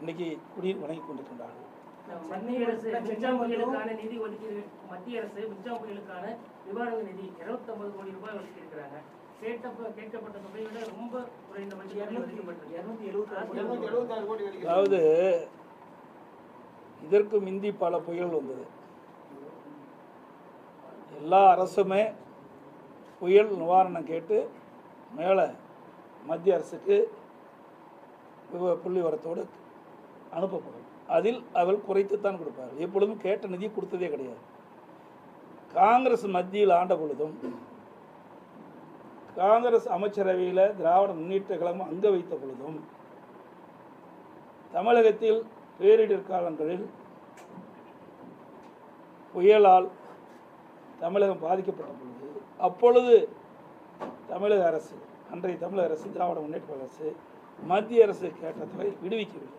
இன்னைக்கு குடியில் வணங்கி கொண்டிருக்கின்றார்கள். மத்திய அரசு மின்சார புயலுக்கான நிதி ஒதுக்கீடு மத்திய அரசு மின்சார புயலுக்கான நிவாரண நிதி 250 கோடி ரூபாய் ஒதுக்கி இருக்கிறாங்க கேட்ட கேட்கப்பட்ட தொகையை விட ரொம்ப குறைந்த பட்சம் ஒதுக்கப்பட்டிருக்கு. இருநூத்தி எழுபத்தாறு இருநூத்தி எழுபத்தாறு கோடி வரைக்கும் அதாவது இதற்கு மிந்தி பல புயல் வந்தது. எல்லா அரசுமே புயல் நிவாரணம் கேட்டு மேலே மத்திய அரசுக்கு புள்ளி வரத்தோடு அனுப்பப்படும். அதில் அவள் குறைத்துத்தான் கொடுப்பார். எப்பொழுதும் கேட்ட நிதி கொடுத்ததே கிடையாது. காங்கிரஸ் மத்தியில் ஆண்ட பொழுதும் காங்கிரஸ் அமைச்சரவையில் திராவிட முன்னேற்ற கழகம் அங்க வைத்த பொழுதும் தமிழகத்தில் பேரிடர் காலங்களில் புயலால் தமிழகம் பாதிக்கப்பட்ட பொழுது அப்பொழுது தமிழக அரசு அன்றைய தமிழக அரசு திராவிட முன்னேற்ற அரசு மத்திய அரசு கேட்ட தொகை விடுவிக்கவில்லை.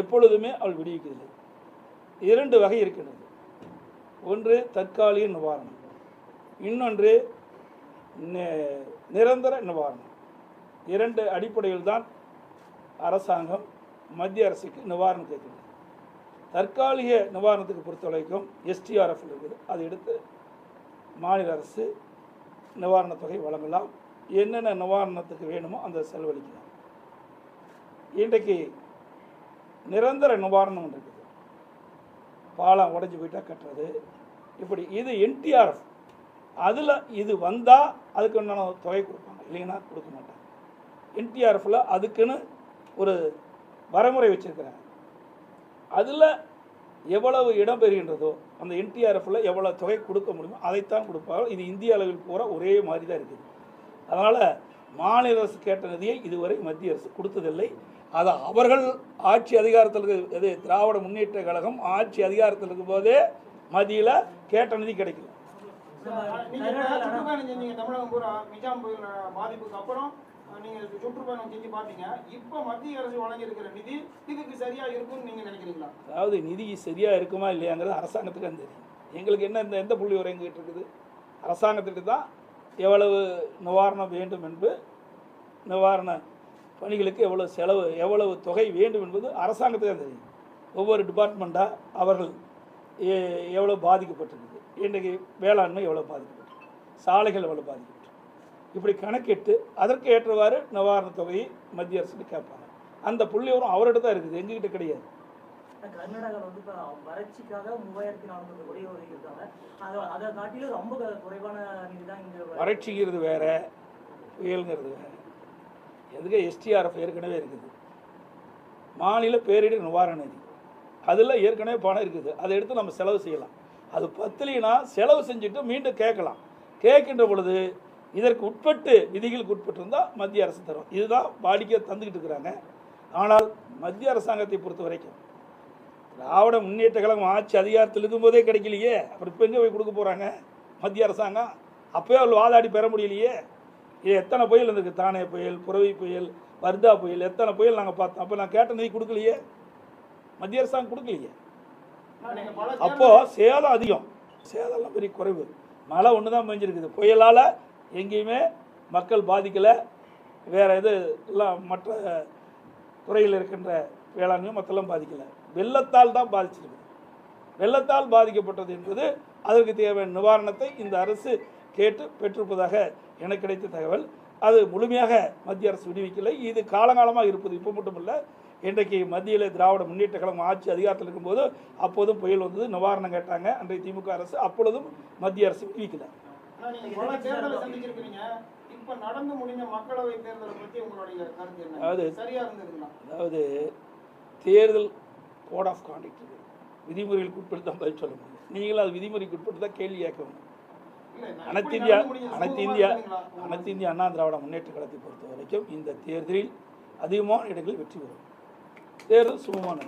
எப்பொழுதுமே அவள் விடுவிக்கவில்லை. இரண்டு வகை இருக்கின்றது. ஒன்று தற்காலிக நிவாரணம். இன்னொன்று நிரந்தர நிவாரணம். இரண்டு அடிப்படையில் தான் அரசாங்கம் மத்திய அரசுக்கு நிவாரணம் கேட்குது தற்காலிக நிவாரணத்துக்கு பொறுத்த வரைக்கும் எஸ்டிஆர்எஃப் இருக்குது. அதை எடுத்து மாநில அரசு நிவாரணத் தொகை வழங்கலாம். என்னென்ன நிவாரணத்துக்கு வேணுமோ அந்த செலவழிக்கலாம். இன்றைக்கு நிரந்தர நிவாரணம் ஒன்று இருக்குது. பாலம் உடஞ்சி போயிட்டா கட்டுறது. இப்படி இது என்டிஆர்எஃப் அதில் இது வந்தால் அதுக்கு உண்டான தொகை கொடுப்பாங்க. இல்லைன்னா கொடுக்க மாட்டாங்க. என்டிஆர்எஃப்பில் அதுக்குன்னு ஒரு வரைமுறை வச்சுருக்கிறாங்க. அதில் எவ்வளவு இடம் பெறுகின்றதோ அந்த என்டிஆர்எஃப்பில் எவ்வளோ தொகை கொடுக்க முடியுமோ அதைத்தான் கொடுப்பார்கள் இது இந்திய அளவில் பூரா ஒரே மாதிரி தான் இருக்குது. அதனால் மாநில அரசு கேட்ட நிதியை இதுவரை மத்திய அரசு கொடுத்ததில்லை. அது அவர்கள் ஆட்சி அதிகாரத்தில் இது திராவிட முன்னேற்ற கழகம் ஆட்சி அதிகாரத்தில் இருக்கும்போதே மத்தியில் கேட்ட நிதி செஞ்சீங்க தமிழகம் பூரா மிஜாம் புயல் பாதிப்புக்கு அப்புறம் நீங்க சுற்றுப்பயணம் செஞ்சு பாத்தீங்க இப்ப மத்திய அரசு வழங்கி இருக்கிற நிதி இதுக்கு சரியா இருக்கும்னு நீங்க நினைக்கிறீங்களா? அதாவது நிதி சரியாக இருக்குமா இல்லையாங்கிறது அரசாங்கத்துக்கு தெரியும். எங்களுக்கு என்ன இந்த எந்த புள்ளி எங்கிட்டு இருக்குது அரசாங்கத்துக்கு தான் எவ்வளவு நிவாரணம் வேண்டும் என்று நிவாரண பணிகளுக்கு எவ்வளவு செலவு எவ்வளவு தொகை வேண்டும் என்பது அரசாங்கத்துக்கு தான் தெரியும். ஒவ்வொரு டிபார்ட்மெண்ட்டாக அவர்கள் எ- எவ்வளவு பாதிக்கப்பட்டிருக்குது இன்றைக்கு வேளாண்மை எவ்வளோ பாதிக்கப்பட்டிருக்கு சாலைகள் எவ்வளோ பாதிக்கப்பட்டிருக்கு. இப்படி கணக்கிட்டு அதற்கு ஏற்றவாறு நிவாரணத் தொகையை மத்திய அரசுக்கு கேட்பாங்க. அந்த புள்ளி வரும் அவர்கிட்ட தான் இருக்குது எங்ககிட்ட கிடையாது. கர்நாடகாவில் வந்து இப்போ வறட்சிக்காக மூவாயிரத்தி நானூறு கோடி ஒதுக்கியிருக்காங்க அதை அதை காட்டிலும் ரொம்ப குறைவான நிதி தான் இங்கே வறட்சிங்கிறது வேற புயலுங்கிறது வேற. எதுக்கு எஸ்டிஆர்எஃப் ஏற்கனவே இருக்குது. மாநில பேரிடர் நிவாரண நிதி. அதில் ஏற்கனவே பணம் இருக்குது. அதை எடுத்து நம்ம செலவு செய்யலாம். அது பத்திலினா செலவு செஞ்சுட்டு மீண்டும் கேட்கலாம். கேட்கின்ற பொழுது இதற்கு உட்பட்டு விதிகளுக்கு உட்பட்டு இருந்தால் மத்திய அரசு தரும். இதுதான் வாடிக்கை தந்துக்கிட்டு இருக்கிறாங்க. ஆனால் மத்திய அரசாங்கத்தை பொறுத்த வரைக்கும் திராவிட முன்னேற்ற கழகம் ஆட்சி அதிகாரத்தில் இருக்கும்போதே கிடைக்கலையே. அப்புறம் இப்போ எங்கே போய் கொடுக்க போகிறாங்க மத்திய அரசாங்கம். அப்போயே அவள் வாதாடி பெற முடியலையே. இது எத்தனை புயல் இருந்திருக்கு? தானே புயல் புறவி புயல் வர்தா புயல் எத்தனை புயல் நாங்கள் பார்த்தோம்? அப்போ நான் கேட்ட நிதி கொடுக்கலையே? மத்திய அரசாங்கம் கொடுக்கலையே? அப்போது சேதம் அதிகம். சேதம்லாம் பெரிய குறைவு. மழை ஒன்று தான் பெஞ்சிருக்குது. புயலால் எங்கேயுமே மக்கள் பாதிக்கலை. வேறு எது எல்லாம் மற்ற துறையில் இருக்கின்ற வேளாண்மை மற்றெல்லாம் பாதிக்கலை. வெள்ளத்தால் தான் பாதிச்சிருக்கு வெள்ளத்தால் பாதிக்கப்பட்டது என்பது அதற்கு தேவையான நிவாரணத்தை இந்த அரசு கேட்டு பெற்றிருப்பதாக எனக்கு கிடைத்த தகவல். அது முழுமையாக மத்திய அரசு விடுவிக்கலை. இது காலங்காலமாக இருப்பது. இப்போ மட்டும் இல்லை இன்றைக்கு மத்தியில் திராவிட முன்னேற்ற கழகம் ஆட்சி அதிகாரத்தில் இருக்கும்போது அப்போதும் புயல் வந்தது. நிவாரணம் கேட்டாங்க. அன்றைய திமுக அரசு அப்பொழுதும் மத்திய அரசு விடுவிக்கலை. அதாவது- தேர்தல் கோட் ஆஃப் கான்டக்ட் விதிமுறைகளுக்கு உட்பட்டு தான் பதில் சொல்ல முடியும். நீங்களும் அது விதிமுறைக்கு உட்பட்டு தான் கேள்வி கேட்கணும். அனைத்து இந்தியா அனைத்து இந்தியா அனைத்து இந்திய அண்ணா திராவிட முன்னேற்ற கழகத்தை பொறுத்த வரைக்கும் இந்த தேர்தலில் அதிகமான இடங்களில் வெற்றி பெறும். தேர்தல் சுமமான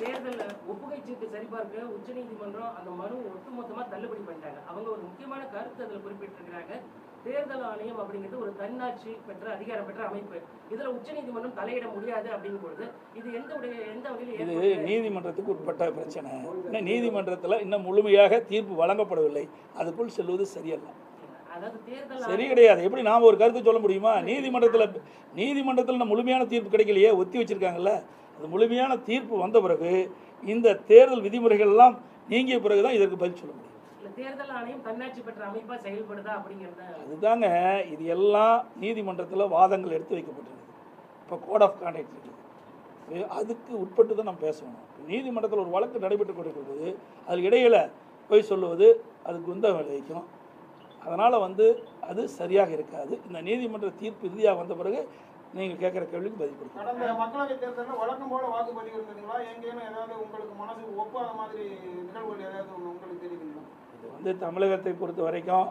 தேர்தலில் இந்த ஒப்புகை சீட்டு சரிபார்க்க உச்சநீதிமன்றம் அந்த மனு ஒட்டுமொத்தமாக தள்ளுபடி பண்ணிட்டாங்க. அவங்க ஒரு முக்கியமான கருத்து அதில் குறிப்பிட்டிருக்கிறாங்க. தேர்தல் ஆணையம் அப்படிங்கிறது ஒரு தன்னாட்சி பெற்ற அதிகாரம் பெற்ற அமைப்பு. இதுல உச்சநீதிமன்றம் தலையிட முடியாது அப்படிங்கும் பொழுது இது எந்த உடைய எந்த வகையில் இது? நீதிமன்றத்துக்கு உட்பட்ட பிரச்சனை. இன்னும் நீதிமன்றத்தில் இன்னும் முழுமையாக தீர்ப்பு வழங்கப்படவில்லை. அதுக்குள் செல்வது சரியல்ல. சரி கிடையாது. எப்படி நாம் ஒரு கருத்து சொல்ல முடியுமா? நீதிமன்றத்தில் நீதிமன்றத்தில் முழுமையான தீர்ப்பு கிடைக்கலையே ஒத்தி வச்சிருக்காங்கல்ல. அது முழுமையான தீர்ப்பு வந்த பிறகு இந்த தேர்தல் விதிமுறைகள் எல்லாம் நீங்கிய பிறகு தான் இதற்கு பதில் சொல்ல முடியும். தேர்தல் ஆணையம் தன்னாட்சி பெற்ற அமைப்பா செயல்படுதா அப்படிங்கறத அதுதாங்க இது எல்லாம் நீதிமன்றத்தில் வாதங்கள் எடுத்து வைக்கப்பட்டிருக்கு. இப்போ கோட் ஆஃப் கான்டாக்ட் இருக்குது அதுக்கு உட்பட்டு தான் நம்ம பேசணும். நீதிமன்றத்தில் ஒரு வழக்கு நடைபெற்று கொண்டிருக்கும் போது அதில் இடையில போய் சொல்லுவது அதுக்கு குந்தம் விளைவிக்கும். அதனால் வந்து அது சரியாக இருக்காது. இந்த நீதிமன்ற தீர்ப்பு இறுதியாக வந்த பிறகு நீங்கள் கேட்குற கேள்விக்கு பதில் கொடுக்கணும் கடந்த மக்களவை தேர்தலில் வழக்கம் போல வாக்குப்பதிவு இருந்ததுங்களா? எங்கேயும் ஏதாவது உங்களுக்கு மனசுக்கு ஒப்பாத மாதிரி நிகழ்வுகள் ஏதாவது உங்களுக்கு தெரியுதுங்களா? இது வந்து தமிழகத்தை பொறுத்த வரைக்கும்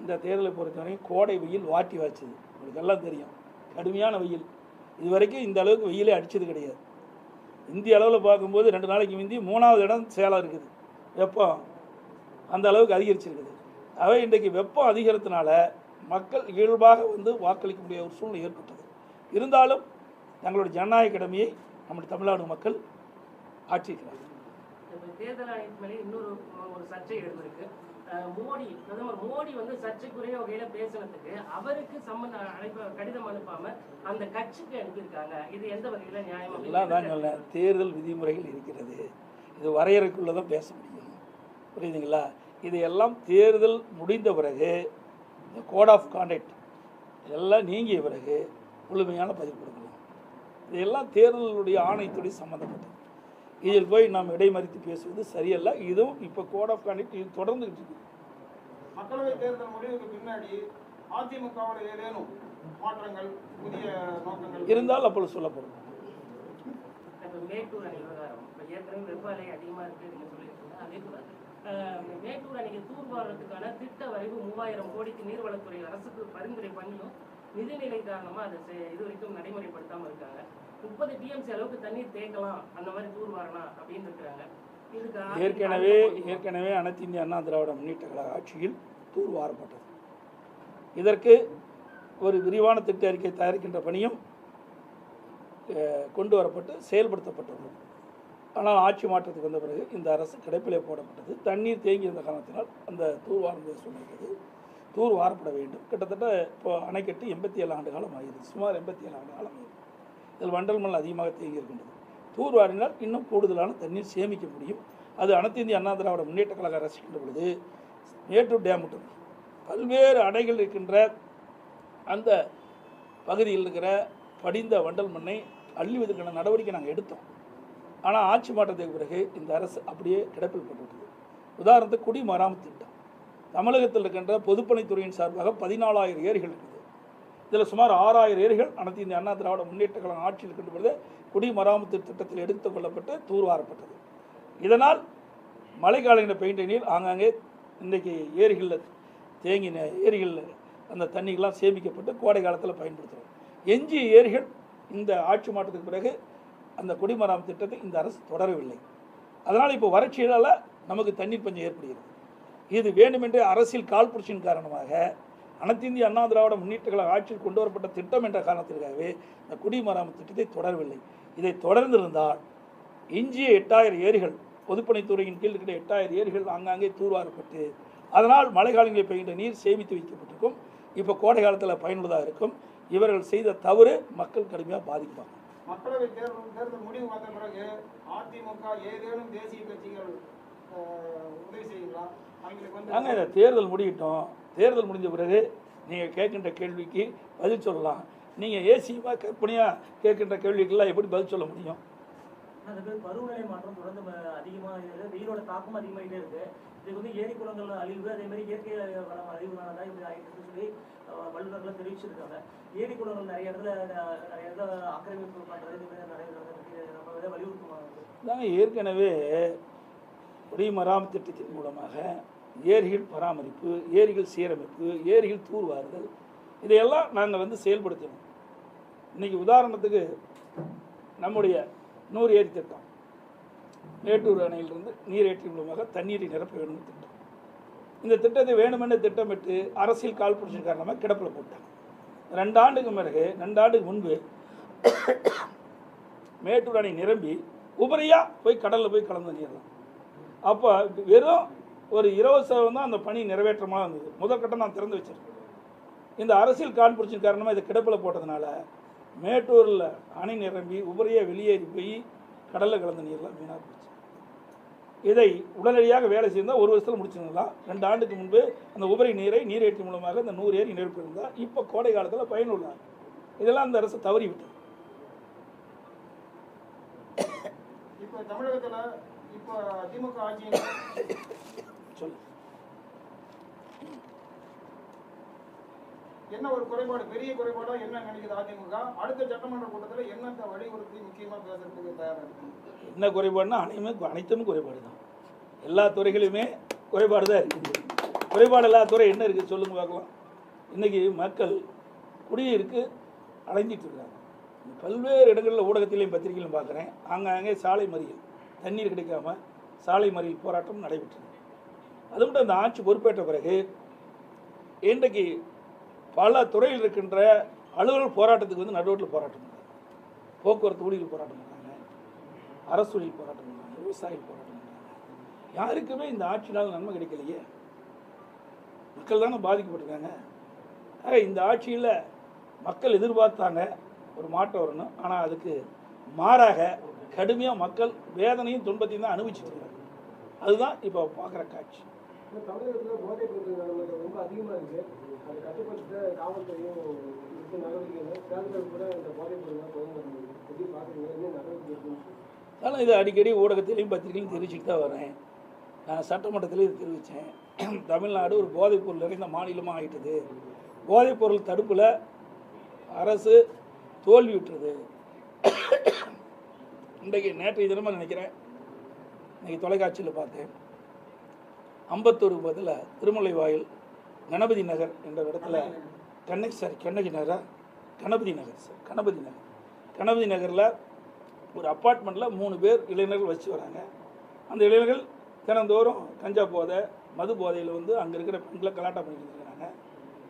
இந்த தேர்தலை பொறுத்த வரைக்கும் கோடை வெயில் வாட்டி வச்சுது உங்களுக்கு எல்லாம் தெரியும். கடுமையான வெயில். இது வரைக்கும் இந்த அளவுக்கு வெயிலே அடிச்சது கிடையாது. இந்திய அளவில் பார்க்கும்போது ரெண்டு நாளைக்கு முந்தி மூணாவது இடம் சேலம் இருக்குது. வெப்பம் அந்த அளவுக்கு அதிகரிச்சிருக்குது. அவை இன்றைக்கு வெப்பம் அதிகரித்தனால மக்கள் இயல்பாக வந்து வாக்களிக்க முடியாத ஒரு சூழ்நிலை ஏற்பட்டது. இருந்தாலும் தங்களுடைய ஜனநாயக கடமையை நம்முடைய தமிழ்நாடு மக்கள் ஆற்றியிருக்கிறார்கள். தேர்தல் ஆணையத்து மேலே இன்னொரு ஒரு சர்ச்சை எழுந்திருக்கு. மோடி பிரதமர் மோடி வந்து சர்ச்சைக்குரிய வகையில பேசுனதுக்கு அவருக்கு சம்பந்த அழைப்ப கடிதம் அனுப்பாம அந்த கட்சிக்கு அனுப்பியிருக்காங்க. இது எந்த வகையில நியாயம் எல்லாம் தான் சொன்னேன் தேர்தல் விதிமுறைகள் இருக்கிறது. இது வரையறைக்குள்ளே தான் பேச முடியும். புரியுதுங்களா? இதையெல்லாம் தேர்தல் முடிந்த பிறகு இந்த கோட் ஆஃப் கான்டக்ட் இதெல்லாம் நீங்கிய பிறகு முழுமையான பதில் கொடுக்கணும். இதெல்லாம் தேர்தலுடைய ஆணையத்துடைய சம்மந்தப்பட்டது. இதில் போய் நாம் இடைமறித்து பேசுவது சரியல்ல. இதுவும் இப்போ கோட் ஆஃப் கான்டக்ட் இது தொடர்ந்துகிட்டு இருக்குது மக்களவை தேர்தல் முடிவுக்கு பின்னாடி அதிமுகவில் ஏதேனும் மாற்றங்கள் புதிய நோக்கங்கள்? இருந்தால் அப்பொழுது சொல்லப்படும். இப்ப மேட்டூர் அணை விவகாரம். இப்ப ஏற்கனவே வெப்ப அலை அதிகமா இருக்கு நீங்க சொல்லியிருக்கீங்க. அதே போல மேட்டூர் அணைக்கு தூர்வாரத்துக்கான திட்ட வரைவு மூவாயிரம் கோடிக்கு நீர்வளத்துறை அரசுக்கு பரிந்துரை பண்ணியும் நிதிநிலை காரணமா அதை இது வரைக்கும் நடைமுறைப்படுத்தாம இருக்காங்க. முப்பது டிஎம்சி அளவுக்கு தண்ணீர் தேக்கலாம் அந்த மாதிரி தூர்வாரலாம் அப்படின்னு இருக்கிறாங்க. ஏற்கனவே ஏற்கனவே அனைத்து இந்திய அண்ணா திராவிட முன்னேற்ற கழக ஆட்சியில் தூர்வாரப்பட்டது இதற்கு ஒரு விரிவான திட்ட அறிக்கை தயாரிக்கின்ற பணியும் கொண்டு வரப்பட்டு செயல்படுத்தப்பட்டது ஆனால் ஆட்சி மாற்றத்துக்கு வந்த பிறகு இந்த அரசு கிடைப்பிலே போடப்பட்டது. தண்ணீர் தேங்கி இருந்த காரணத்தினால் அந்த தூர்வாரம் சொன்னது. தூர் வாரப்பட வேண்டும். கிட்டத்தட்ட இப்போ அணைக்கட்டு எண்பத்தி ஏழு ஆண்டு காலம் ஆகிறது சுமார் எண்பத்தி ஏழு ஆண்டு காலம் ஆகிறது இதில் வண்டல் மண் அதிகமாக தேங்கி இருக்கின்றது. தூர்வாரினால் இன்னும் கூடுதலான தண்ணீர் சேமிக்க முடியும். அது அனைத்து இந்திய அண்ணா திராவிட முன்னேற்ற கழக அரசு பொழுது மேட்டூர் டேம் மட்டும். பல்வேறு அணைகள் இருக்கின்ற அந்த பகுதியில் இருக்கிற படிந்த வண்டல் மண்ணை அள்ளிவதற்கான நடவடிக்கை நாங்கள் எடுத்தோம். ஆனால் ஆட்சி மாற்றத்துக்கு பிறகு இந்த அரசு அப்படியே கிடப்பில் போட்டுவிட்டது. உதாரணத்துக்கு குடிமராமத்து திட்டம். தமிழகத்தில் இருக்கின்ற பொதுப்பணித்துறையின் சார்பாக பதினாலாயிரம் ஏரிகள் இருக்குது. இதில் சுமார் ஆறாயிரம் ஏரிகள் அனைத்து இந்த அண்ணா திராவிட முன்னேற்ற கழகம் ஆட்சியில் கொண்டு வருது குடிமராமத்து திட்டத்தில் எடுத்துக் கொள்ளப்பட்டு தூர்வாரப்பட்டது. இதனால் மழைக்காலங்களில் பெய்கின்ற நீர் ஆங்காங்கே இன்றைக்கி ஏரிகளில் தேங்கின ஏரிகளில் அந்த தண்ணிகள்லாம் சேமிக்கப்பட்டு கோடை காலத்தில் பயன்படுத்துகிறோம். எஞ்சிய ஏரிகள் இந்த ஆட்சி மாற்றத்துக்கு பிறகு அந்த குடிமராமத்து திட்டத்தை இந்த அரசு தொடரவில்லை. அதனால் இப்போ வறட்சியினால் நமக்கு தண்ணீர் பஞ்சம் ஏற்படுகிறது. இது வேண்டுமென்றே அரசியல் காழ்ப்புணர்ச்சியின் காரணமாக அனைத்து இந்திய அண்ணா திராவிட முன்னேற்ற கழக ஆட்சியில் கொண்டு வரப்பட்ட திட்டம் என்ற காரணத்திற்காகவே இந்த குடிமராமத்து திட்டத்தை தொடரவில்லை. இதை தொடர்ந்திருந்தால் எஞ்சிய எட்டாயிரம் ஏரிகள் பொதுப்பணித்துறையின் கீழ் இருக்கிற எட்டாயிரம் ஏரிகள் ஆங்காங்கே தூர்வாரப்பட்டு அதனால் மழைக்காலங்களில் பெய்கின்ற நீர் சேமித்து வைக்கப்பட்டிருக்கும். இப்போ கோடை காலத்தில் பயனுள்ளதாக இருக்கும். இவர்கள் செய்த தவறு மக்கள் கடுமையாக பாதிப்பாங்க மக்களவை தேர்தல் தேர்தல் முடிவு வந்த பிறகு அதிமுக ஏதேனும் தேசிய கட்சிகள் உதவி செய்யுங்களா? அவங்களுக்கு வந்து தேர்தல் முடியட்டும். தேர்தல் முடிஞ்ச பிறகு நீங்கள் கேட்கின்ற கேள்விக்கு பதில் சொல்லலாம். நீங்கள் ஏசியமாக கற்பனையாக கேட்கின்ற கேள்விக்கெல்லாம் எப்படி பதில் சொல்ல முடியும்? பருவநிலை மாற்றம் தொடர்ந்து ம- அதிகமா இருக்குது. வெயிலோட தாக்கம் அதிகமாகிட்டே இருக்கு. இதுக்கு வந்து ஏரி குளங்கள் அழிவு அதே மாதிரி இயற்கை வளம் அழிவுனால தான் இப்படி ஆயிட்டு சொல்லி வல்லுநர்கள் தெரிவிச்சிருக்காங்க. ஏரி குளங்கள் நிறைய இடத்துல நிறைய இடத்துல ஆக்கிரமிப்பு பண்றது இது மாதிரி நிறைய. நம்ம வலியுறுத்துவாங்க ஏற்கனவே குடிமராமத்து திட்டத்தின் மூலமாக ஏரிகள் பராமரிப்பு ஏரிகள் சீரமைப்பு ஏரிகள் தூர்வாறுதல் இதையெல்லாம் நாங்கள் வந்து செயல்படுத்தணும் இன்னைக்கு உதாரணத்துக்கு நம்முடைய நூறு ஏரி திட்டம். மேட்டூர் அணையிலிருந்து நீரேற்றி மூலமாக தண்ணீரை நிரப்ப வேண்டும் திட்டம். இந்த திட்டத்தை வேணுமென்று திட்டமிட்டு அரசியல் காழ்ப்புணர்ச்சி காரணமாக கிடப்பில் போட்டாங்க. ரெண்டு ஆண்டுக்கு பிறகு ரெண்டு ஆண்டுக்கு முன்பு மேட்டூர் அணை நிரம்பி உபரியாக போய் கடலில் போய் கலந்து நீரலாம் அப்போ வெறும் ஒரு இருபது சதவீதம் தான் அந்த பணி நிறைவேற்றமாக இருந்தது. முதற்கட்டம் நான் திறந்து வச்சிருக்கேன். இந்த அரசியல் கான்பிடிச்சின் காரணமாக இதை கிடப்பில் போட்டதுனால மேட்டூரில் அணை நிரம்பி உபரியே வெளியேறி போய் கடலில் கலந்த நீர்லாம் வீணாக போச்சு. இதை உடனடியாக வேலை செய்தால் ஒரு வருஷத்தில் முடிச்சிருந்தா ரெண்டு ஆண்டுக்கு முன்பு அந்த உபரி நீரை நீரேற்றி மூலமாக இந்த நூறு ஏரி நிரப்பி இருந்தால் இப்போ கோடை காலத்தில் பயனுள்ளார் இதெல்லாம் அந்த அரசு தவறிவிட்டது. இப்போ தமிழகத்தில் இப்போ திமுக ஆட்சி சொல்லு. என்ன ஒரு குறைபாடு? பெரிய குறைபாடா என்ன நினைக்குது அதிமுக? அடுத்த சட்டமன்ற கூட்டத்தில் என்னென்ன வலியுறுத்தி முக்கியமாக பேசுறதுக்கு தயாராக இருக்கு? என்ன குறைபாடுனா அனைத்துமே அனைத்தும் குறைபாடு தான் எல்லா துறைகளுமே குறைபாடு தான் இருக்குது. குறைபாடு இல்லாத துறை என்ன இருக்குது சொல்லுங்க பார்க்கலாம். இன்றைக்கி மக்கள் குடியிருக்கு அலைஞ்சிட்டு இருக்காங்க. பல்வேறு இடங்களில் ஊடகத்திலையும் பத்திரிகையிலும் பார்க்குறேன். ஆங்காங்கே சாலை மறியல் தண்ணீர் கிடைக்காம சாலை மறியல் போராட்டம் நடைபெற்றது. அது மட்டும் அந்த ஆட்சி பொறுப்பேற்ற பிறகு இன்றைக்கு பல துறையில் இருக்கின்ற அலுவலர் போராட்டத்துக்கு வந்து நடுவோட்டில் போராட்டம் பண்ணுறாங்க போக்குவரத்து ஊழியர்கள் போராட்டம் பண்ணுறாங்க அரசு ஊழியர் போராட்டம் பண்ணுறாங்க விவசாயிகள் போராட்டம் பண்ணுறாங்க யாருக்குமே இந்த ஆட்சினால் நன்மை கிடைக்கலையே. மக்கள் தானே பாதிக்கப்பட்டிருக்காங்க. ஆக இந்த ஆட்சியில் மக்கள் எதிர்பார்த்தாங்க ஒரு மாற்றம் வரணும். ஆனால் அதுக்கு மாறாக கடுமையாக மக்கள் வேதனையும் துன்பத்தையும் தான் அனுபவிச்சுட்டு இருக்காங்க. அதுதான் இப்போ பார்க்குற காட்சி. தமிழகத்தில் போதைப் பொருட்கள் ரொம்ப அதிகமாக இருக்குது அதை கட்டுப்படுத்த காவல்துறையும் எடுத்த நடவடிக்கைகள். தேர்தல் கூட இந்த போதைப் பொருட்கள் குறைந்து எப்படி பார்க்குறீங்க என்ன நடவடிக்கை இருக்குன்னு ஆனால் இது அடிக்கடி ஊடகத்திலையும் பத்திரிகையிலையும் தெரிவிச்சுட்டு தான் வரேன். நான் சட்டமன்றத்திலையும் இது தெரிவித்தேன் தமிழ்நாடு ஒரு போதைப்பொருள் நிறைந்த மாநிலமாக ஆகிட்டது போதைப்பொருள் தடுப்பில் அரசு தோல்வி விட்டுறது இன்றைக்கு நேற்றைய தினமாக நினைக்கிறேன். இன்னைக்கு தொலைக்காட்சியில் பார்த்தேன். அம்பத்தூர் பதில் திருமலை வாயில் கணபதி நகர் என்ற இடத்துல கண்ணகி சார் கண்ணகி நகரா? கணபதி நகர் சார் கணபதி நகர். கணபதி நகரில் ஒரு அப்பார்ட்மெண்ட்டில் மூணு பேர் இளைஞர்கள் வச்சு வராங்க. அந்த இளைஞர்கள் தினந்தோறும் கஞ்சா போதை மது போதையில் வந்து அங்கே இருக்கிற பெண்களை கலாட்டா பண்ணிட்டு இருக்கிறாங்க.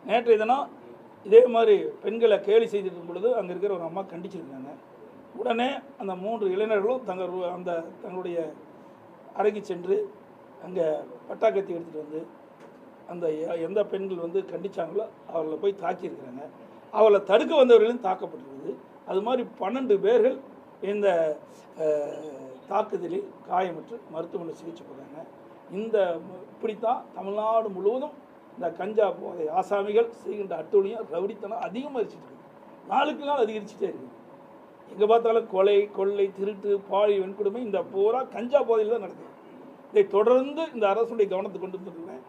நேற்றைய தினம் இதே மாதிரி பெண்களை கேலி செய்துட்டு இருக்கும் பொழுது அங்கே இருக்கிற ஒரு அம்மா கண்டிச்சிருந்தாங்க. உடனே அந்த மூன்று இளைஞர்களும் தங்கள் அந்த தங்களுடைய அறைக்கு சென்று அங்கே பட்டாக்கத்தி எடுத்துகிட்டு வந்து அந்த எந்த பெண்கள் வந்து கண்டிச்சாங்களோ அவர்களை போய் தாக்கியிருக்கிறாங்க. அவளை தடுக்க வந்தவர்களும் தாக்கப்பட்டிருக்குது. அது மாதிரி பன்னெண்டு பேர்கள் இந்த தாக்குதலில் காயமுற்று மருத்துவமனையில் சிகிச்சை போகிறாங்க இந்த இப்படித்தான் தமிழ்நாடு முழுவதும் இந்த கஞ்சா போதை ஆசாமிகள் செய்கின்ற அட்டூழியம் ரவுடித்தனம் அதிகமாகிச்சிட்டு இருக்குது நாளுக்கு நாள் அதிகரிச்சுட்டே இருக்குது எங்கே பார்த்தாலும் கொலை கொள்ளை திருட்டு பாலி வன்கொடுமை இந்த பூரா கஞ்சா போதையில் தான் நடக்குது. இதை தொடர்ந்து இந்த அரசுடைய கவனத்தை கொண்டு வந்துருக்கிறேன்.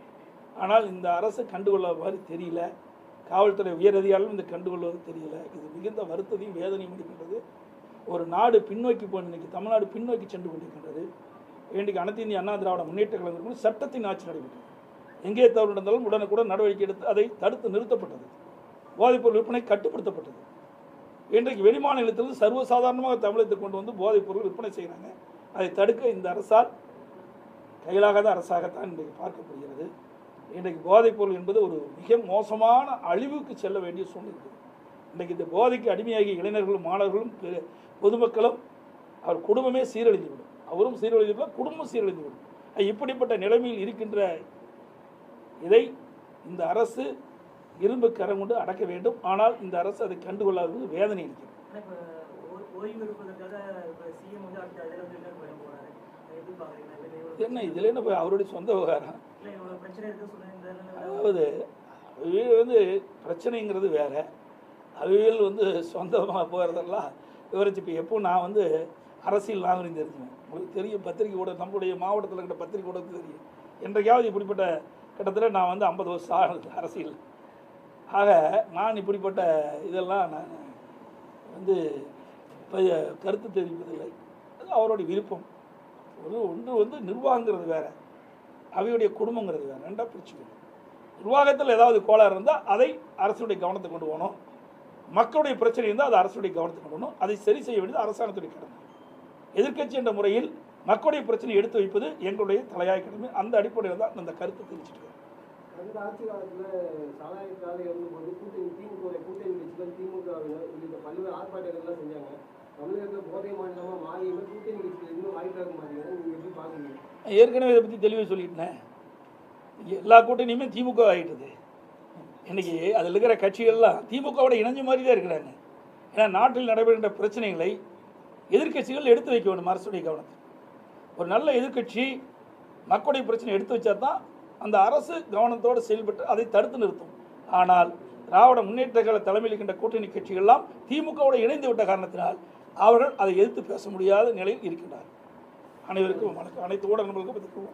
ஆனால் இந்த அரசு கண்டுகொள்ள மாதிரி தெரியல. காவல்துறை உயரதிகாரிகளும் இந்த கண்டுகொள்வது தெரியல. இது மிகுந்த வருத்தத்தையும் வேதனையும் அளிக்கின்றது. ஒரு நாடு பின்னோக்கி போன இன்னைக்கு தமிழ்நாடு பின்னோக்கி சென்று கொண்டிருக்கின்றது. இன்றைக்கு அனைத்து இந்திய அண்ணா திராவிட முன்னேற்ற கழகம் சட்டத்தின் ஆட்சி நடைபெற்றது. எங்கே தவறு நடந்தாலும் உடனுக்குடன் நடவடிக்கை எடுத்து அதை தடுத்து நிறுத்தப்பட்டது. போதைப்பொருள் விற்பனை கட்டுப்படுத்தப்பட்டது. இன்றைக்கு வெளிமாநிலத்திலிருந்து சர்வசாதாரணமாக தமிழகத்தை கொண்டு வந்து போதைப்பொருள் விற்பனை செய்கிறாங்க. அதை தடுக்க இந்த அரசால் கையிலாகாத அரசாகத்தான் இன்றைக்கு பார்க்கப்படுகிறது. இன்றைக்கு போதைப்பொருள் என்பது ஒரு மிக மோசமான அழிவுக்கு செல்ல வேண்டிய சூழ்நிலை. இருக்குது இன்றைக்கு இந்த போதைக்கு அடிமையாகிய இளைஞர்களும் மாணவர்களும் பொதுமக்களும் அவர் குடும்பமே சீரழிந்துவிடும். அவரும் சீரழிந்துவிடும் குடும்பம் சீரழிந்துவிடும். இப்படிப்பட்ட நிலைமையில் இருக்கின்ற இதை இந்த அரசு இரும்பு கரம் கொண்டு அடக்க வேண்டும். ஆனால் இந்த அரசு அதை கண்டுகொள்ளாதது வேதனை அளிக்கிறது ஓய்வு எடுப்பதற்காக சிஎம் வந்து அடுத்த என்ன? இதில் என்ன போய் அவருடைய சொந்த விவகாரம்? அதாவது அவியல் வந்து பிரச்சனைங்கிறது வேற. அவியல் வந்து சொந்தமாக போகிறதெல்லாம் விவரிச்சு இப்போ எப்போ நான் வந்து அரசியல் நாகரிகம் தெரிஞ்சுவேன். உங்களுக்கு தெரியும் பத்திரிகை கூட நம்மளுடைய மாவட்டத்தில் இருக்கிற பத்திரிகை கூட தெரியும். என்றைக்காவது இப்படிப்பட்ட கிட்டத்தட்ட நான் வந்து ஐம்பது வருஷம் ஆனது அரசியல். ஆக நான் இப்படிப்பட்ட இதெல்லாம் நான் வந்து கருத்து தெரிவிப்பதில்லை. அது அவருடைய விருப்பம். ஒரு ஒன்று வந்து நிர்வாகங்கிறது வேறு. அவையுடைய குடும்பங்கிறது வேற. ரெண்டாக பிரிச்சுக்கணும் நிர்வாகத்தில் ஏதாவது கோளாறு இருந்தால் அதை அரசுடைய கவனத்துக்கு கொண்டு போகணும். மக்களுடைய பிரச்சனை இருந்தால் அதை அரசுடைய கவனத்துக்கு கொண்டு போகணும். அதை சரி செய்ய வேண்டியது அரசாங்கத்துடைய கடமை. எதிர்க்கட்சி என்ற முறையில் மக்களுடைய பிரச்சனை எடுத்து வைப்பது எங்களுடைய தலையாய கடமை. அந்த அடிப்படையில் தான் அந்த கருத்தை தெரிவிச்சிட்டு இருக்கேன். கடந்த ஆட்சி காலத்தில் கூட்டணி திமுக கூட்டணி கட்சிகள் உள்ளிட்ட பல்வேறு ஆர்ப்பாட்டங்கள்லாம் செஞ்சாங்க. தமிழகத்தில் போதை மாநிலமாக மாறியுமே கூட்டணி கட்சிகள் இன்னும் வாய்ப்பாக நீங்கள் எப்படி பார்க்குறீங்க நான் ஏற்கனவே இதை பற்றி தெளிவாக சொல்லிட்டேன். எல்லா கூட்டணியுமே திமுக ஆகிட்டது இன்னைக்கு அதில் இருக்கிற கட்சிகள்லாம் திமுகவோட இணைஞ்ச மாதிரி தான் இருக்கிறாங்க. ஏன்னா நாட்டில் நடைபெறுகின்ற பிரச்சனைகளை எதிர்க்கட்சிகள் எடுத்து வைக்க வேண்டும் அரசுடைய கவனத்தை. ஒரு நல்ல எதிர்க்கட்சி மக்களுடைய பிரச்சனை எடுத்து வச்சா தான் அந்த அரசு கவனத்தோடு செயல்பட்டு அதை தடுத்து நிறுத்தும். ஆனால் திராவிட முன்னேற்ற கழக தலைமையில் இருக்கின்ற கூட்டணி கட்சிகள்லாம் திமுகவோடு இணைந்து விட்ட காரணத்தினால் அவர்கள் அதை எதிர்த்து பேச முடியாத நிலையில் இருக்கின்றார் அனைவருக்கும் வணக்கம். அனைத்து ஊடகங்களுக்கும்